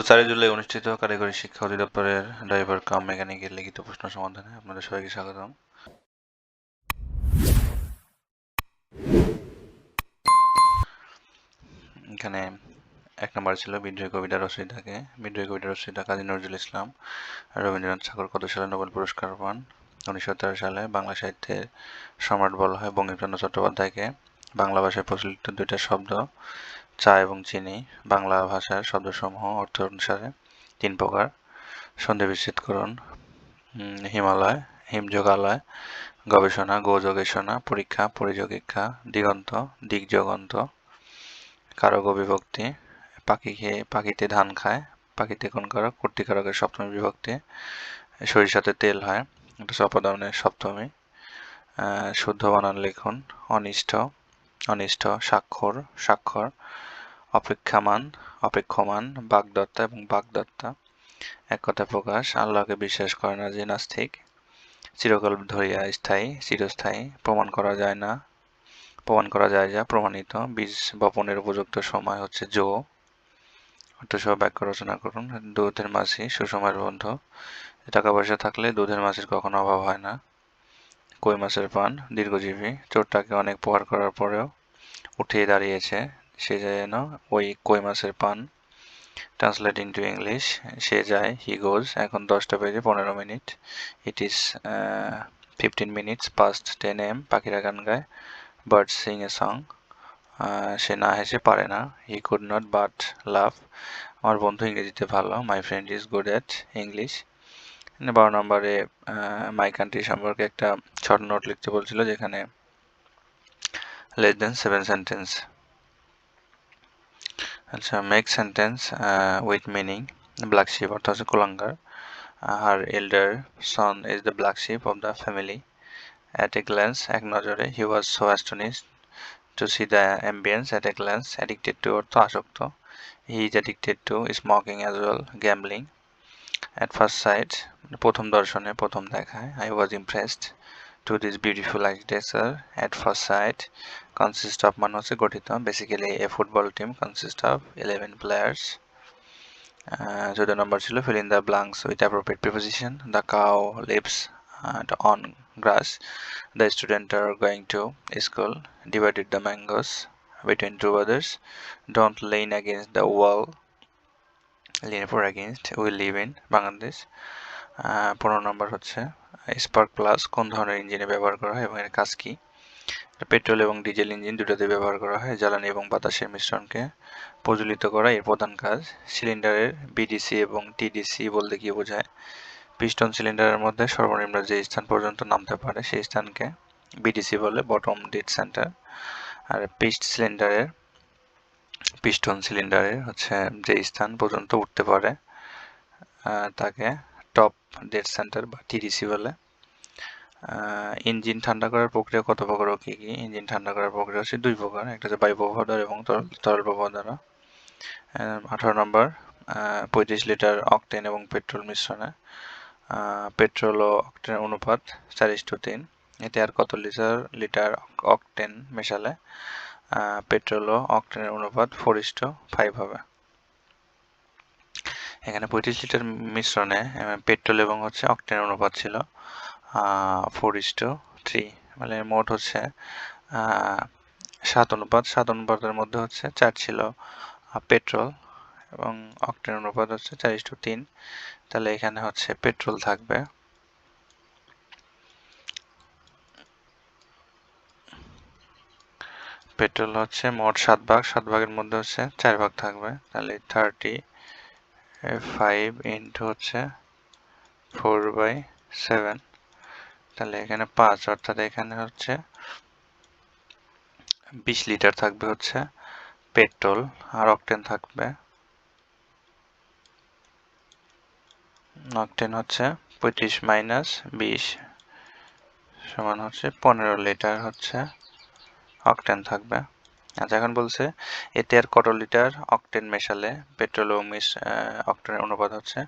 গত চারই জুলাই অনুষ্ঠিত, কারিগরি শিক্ষা অধিদপ্তরের ড্রাইভার কাম মেকানিকের লিখিত প্রশ্ন সমাধানে আপনাদের সবাইকে স্বাগতম। এখানে এক নম্বর ছিল বিদ্রোহী কবিতা রচয়িতাকে বিদ্রোহী কবিতা রচয়িতা কাজী নজরুল ইসলাম, রবীন্দ্রনাথ ঠাকুর কত সালে নোবেল পুরস্কার পান? উনিশশো তেরো সালে বাংলা সাহিত্যের সম্রাট বলা হয় বঙ্কিমচন্দ্র চট্টোপাধ্যায়কে। বাংলা ভাষায় প্রচলিত দুইটা শব্দ চা এবং চিনি বাংলা ভাষার শব্দসমূহ অর্থ অনুসারে তিন প্রকার। সন্ধি বিচ্ছেদকরণ হিমালয়, হিমযোগালয়, গবেষণা গোযোগেষণা পরীক্ষা, পরিযোগীক্ষা, দিগন্ত, দিগজগন্ত কারক বিভক্তি পাখি খেয়ে পাখিতে ধান খায়, পাখিতে কোন কারক কর্তিকারকের সপ্তমী বিভক্তি, সরিষাতে তেল হয়, এটা সপদানের সপ্তমী শুদ্ধ বানান লিখুন অনিষ্ট অনিষ্ট স্বাক্ষর স্বাক্ষর অপেক্ষামান, অপেক্ষমান, বাগদত্তা এবং বাগদত্তা। এক কথা প্রকাশ, আল্লাহকে বিশ্বাস করে না যে নাস্তিক। চিরকাল ধরিয়া স্থায়ী, চিরস্থায়ী, প্রমাণ করা যায় না। প্রমাণ করা যায় যা প্রমাণিত। বীজ বপনের উপযুক্ত সময় হচ্ছে জো। অর্থসহ বাক্য রচনা করুন। দুধের মাছি সুসময়ের বন্ধু। টাকা পয়সা থাকলে দুধের মাছির কখনো অভাব হয় না। কই মাছের পান? দীর্ঘজীবী। চোরটাকে অনেক প্রহার করার পরেও উঠে দাঁড়িয়েছে। সে যায় যেন ওই কই মাছের পান? ট্রান্সলেট ইন্টু ইংলিশ সে যায় হি গোজ এখন দশটা বেজে পনেরো minute. It is fifteen minutes past ten AM পাখিরা গান গায় বার্ড সিং এ সং সে না হেসে পারে না। He could not but love আমার বন্ধু ইংরেজিতে ভালো my friend is good at English বারো নম্বরে মাই কান্ট্রি সম্পর্কে একটা শর্ট নোট লিখতে বলছিল, যেখানে লেস দেন সেভেন সেন্টেন্স আচ্ছা make sentence with meaning black sheep অর্থাৎ হচ্ছে কুলাঙ্গার her elder son is the black sheep of the family at a glance এক নজরে he was so astonished to see the ambience at a glance addicted to অর্থ আসক্ত he is addicted to smoking as well gambling at first sight প্রথম দর্শনে প্রথম দেখায় I was impressed to this beautiful architecture at first sight consist of মানে হচ্ছে গঠিত basically a football team consist of eleven players চোদ্দ নম্বর ছিল fill in the blanks with appropriate preposition the cow lives on grass the student are going to school divided the mangoes between two others don't lean against the wall lean for against we live in Bangladesh পনেরো নম্বর হচ্ছে spark plus কোন ধরনের ইঞ্জিনে ব্যবহার করা হয় এবং এর কাজ কি? পেট্রোল এবং ডিজেল ইঞ্জিন দুটোতে ব্যবহার করা হয়, জ্বালানি এবং বাতাসের মিশ্রণকে প্রজ্বলিত করা এর প্রধান কাজ। সিলিন্ডারের বিডিসি এবং টিডিসি বলতে কি বোঝায়? পিস্টন সিলিন্ডারের মধ্যে সর্বনিম্ন যে স্থান পর্যন্ত নামতে পারে সেই স্থানকে বিডিসি বলে বটম ডেড সেন্টার আর পিস্ট সিলিন্ডারের পিস্টন সিলিন্ডারের হচ্ছে যে স্থান পর্যন্ত উঠতে পারে তাকে টপ ডেট সেন্টার বা টিডিসি বলে। ইঞ্জিন ঠান্ডা করার প্রক্রিয়া কত প্রকার ও কী কী? ইঞ্জিন ঠান্ডা করার প্রক্রিয়া হচ্ছে দুই প্রকার, একটা হচ্ছে বায়ু প্রবাহ দ্বারা এবং তরল প্রবাহ দ্বারা আঠারো নম্বর পঁয়ত্রিশ লিটার অকটেন এবং পেট্রোল মিশ্রণে। পেট্রোল ও অকটেনের অনুপাত চার ইস্টু তিন। এতে আর কত লিটার লিটার অকটেন মেশালে? পেট্রোল ও অকটেনের অনুপাত ফোর ফাইভ হবে। এখানে পঁয়ত্রিশ লিটার মিশ্রণে পেট্রোল এবং হচ্ছে অকটেনের অনুপাত ছিল ফোর ইস টু থ্রি মানে মোট হচ্ছে সাত অনুপাত। সাত অনুপাতের মধ্যে হচ্ছে চার ছিল পেট্রোল এবং অক্টেন অনুপাত হচ্ছে চার ইস টু তিন। তাহলে এখানে হচ্ছে পেট্রোল থাকবে। পেট্রোল হচ্ছে মোট সাত ভাগ। সাত ভাগের মধ্যে হচ্ছে চার ভাগ থাকবে। তাহলে থার্টি ফাইভ ইন্টু হচ্ছে ফোর বাই সেভেন তাহলে এখানে পাঁচ, অর্থাৎ এখানে হচ্ছে বিশ লিটার থাকবে হচ্ছে পেট্রোল আর অকটেন থাকবে। অকটেন হচ্ছে পঁয়ত্রিশ মাইনাস বিশ সমান হচ্ছে পনেরো লিটার হচ্ছে অকটেন থাকবে। আচ্ছা এখন বলছে, এতে আর কত লিটার অকটেন মেশালে পেট্রোল ও মিশ অকটেনের অনুপাত হচ্ছে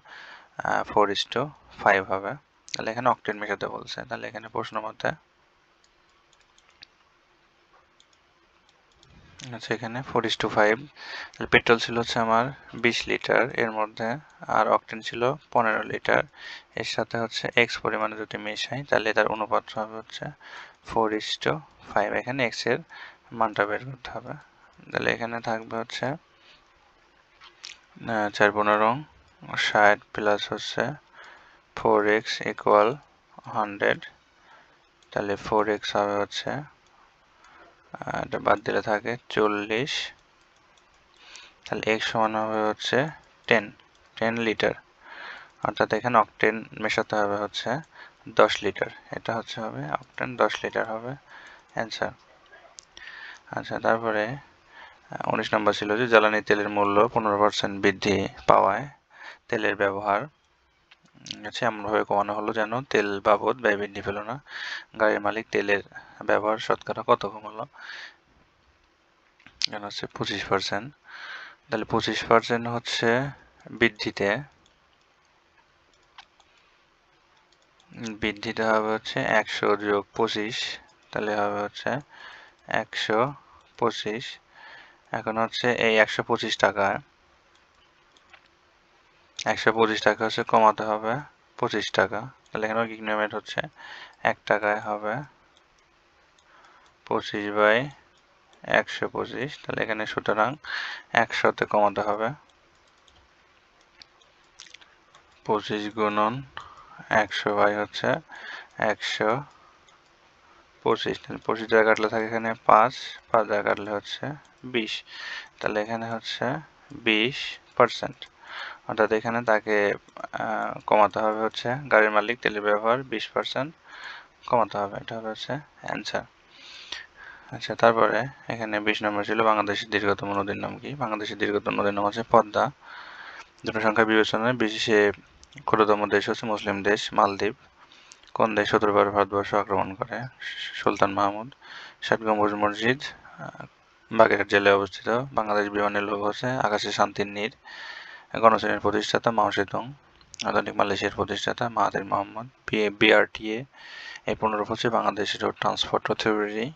ফোর ইস টু ফাইভ হবে। তাহলে এখানে অকটেন মেশাতে বলছে। তাহলে এখানে প্রশ্ন মতে আচ্ছা এখানে four is to five petrol ছিল হচ্ছে আমার বিশ লিটার, এর মধ্যে আর অকটেন ছিল পনেরো লিটার। এর সাথে হচ্ছে এক্স পরিমাণে যদি মেশাই, তাহলে তার অনুপাত হবে হচ্ছে ফোর ইস টু ফাইভ এখানে এক্সের মানটা বের করতে হবে। তাহলে এখানে থাকবে হচ্ছে চার পনেরো ষাট প্লাস হচ্ছে ফোর এক্স ইকুয়াল হান্ড্রেড তাহলে ফোর এক্স হবে হচ্ছে এটা বাদ দিলে থাকে চল্লিশ, তাহলে এক্স সমান হবে হচ্ছে টেন টেন লিটার অর্থাৎ এখানে অকটেন মেশাতে হবে হচ্ছে দশ লিটার এটা হচ্ছে হবে অকটেন দশ লিটার হবে অ্যান্সার আচ্ছা তারপরে উনিশ নম্বর ছিল যে জ্বালানি তেলের মূল্য পনেরো পার্সেন্ট বৃদ্ধি পাওয়ায় তেলের ব্যবহার। হচ্ছে এমনভাবে কমানো হলো যেন তেল বাবদ ব্যয় বৃদ্ধি পেল না। গাড়ির মালিক তেলের ব্যবহার শতকরা কত কমালো? যেন হচ্ছে পঁচিশ পার্সেন্ট তাহলে পঁচিশ পার্সেন্ট হচ্ছে বৃদ্ধিতে। বৃদ্ধিটা হবে হচ্ছে একশো যোগ পঁচিশ, তাহলে হবে হচ্ছে একশো পঁচিশ। এখন হচ্ছে এই একশো পঁচিশ টাকা। একশো পঁচিশ টাকা হচ্ছে কমাতে হবে, পঁচিশ টাকা। তাহলে এখানে ইগনোমেট হচ্ছে এক টাকায় হবে। পঁচিশ বাই একশো পঁচিশ, তাহলে এখানে সুতরাং একশোতে কমাতে হবে। পঁচিশ গুণন একশো বাই হচ্ছে একশো। পঁচিশ পঁচিশ টাকা কাটলে থাকে এখানে পাঁচ পাঁচ টাকা কাটলে হচ্ছে বিশ। তাহলে এখানে হচ্ছে বিশ পার্সেন্ট অর্থাৎ এখানে তাকে কমাতে হবে হচ্ছে গাড়ির মালিক তেলের ব্যবহার বিশ পার্সেন্ট কমাতে হবে। এটা হবে হচ্ছে অ্যান্সার আচ্ছা তারপরে এখানে বিশ নম্বর ছিল বাংলাদেশের দীর্ঘতম নদীর নাম কি? বাংলাদেশের দীর্ঘতম নদীর নাম হচ্ছে পদ্মা। জনসংখ্যা বিবেচনায় বিশেষে ক্ষুদ্রতম দেশ হচ্ছে মুসলিম দেশ, মালদ্বীপ। কোন দেশ সতেরোবার ভারতবর্ষ আক্রমণ করে? সুলতান মাহমুদ, ষাট গম্বুজ মসজিদ বাগেরহাট জেলায় অবস্থিত। বাংলাদেশ বিমানের লোক হচ্ছে আকাশে শান্তির নীর, গণশ্রেণীর প্রতিষ্ঠাতা মাও সেতুং, আধুনিক মালয়েশিয়ার প্রতিষ্ঠাতা মাহাদির মোহাম্মদ বিআরটিএ এই পনেরো হচ্ছে বাংলাদেশের রোড ট্রান্সপোর্ট অথরিটি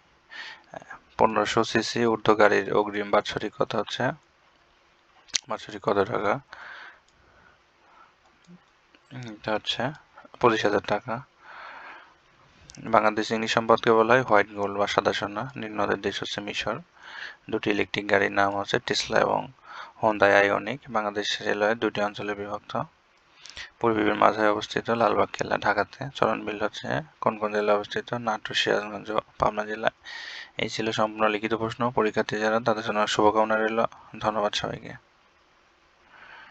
পনেরোশো সিসি উর্দু গাড়ির অগ্রিম বাৎসরিক কত হচ্ছে বাৎসরিক কত টাকা? এটা হচ্ছে পঁচিশ হাজার টাকা। বাংলাদেশ ইংলিশ সম্পদকে বলা হয় হোয়াইট গোল্ড বা সাদা সোনা। নিম্নদের দেশ হচ্ছে মিশর। দুটি ইলেকট্রিক গাড়ির নাম হচ্ছে টেসলা এবং হোন্দাই আইওনিক বাংলাদেশ রেলওয়ে দুটি অঞ্চলে বিভক্ত। পূর্বীর মাঝে অবস্থিত লালবাগ কেল্লা, ঢাকাতে। চরণবিল হচ্ছে কোন কোন জেলায় অবস্থিত? নাটোর, সিরাজগঞ্জ পাবনা জেলায়। এই ছিল সম্পূর্ণ লিখিত প্রশ্ন। পরীক্ষার্থী যারা, তাদের জন্য শুভকামনা রইল। ধন্যবাদ সবাইকে।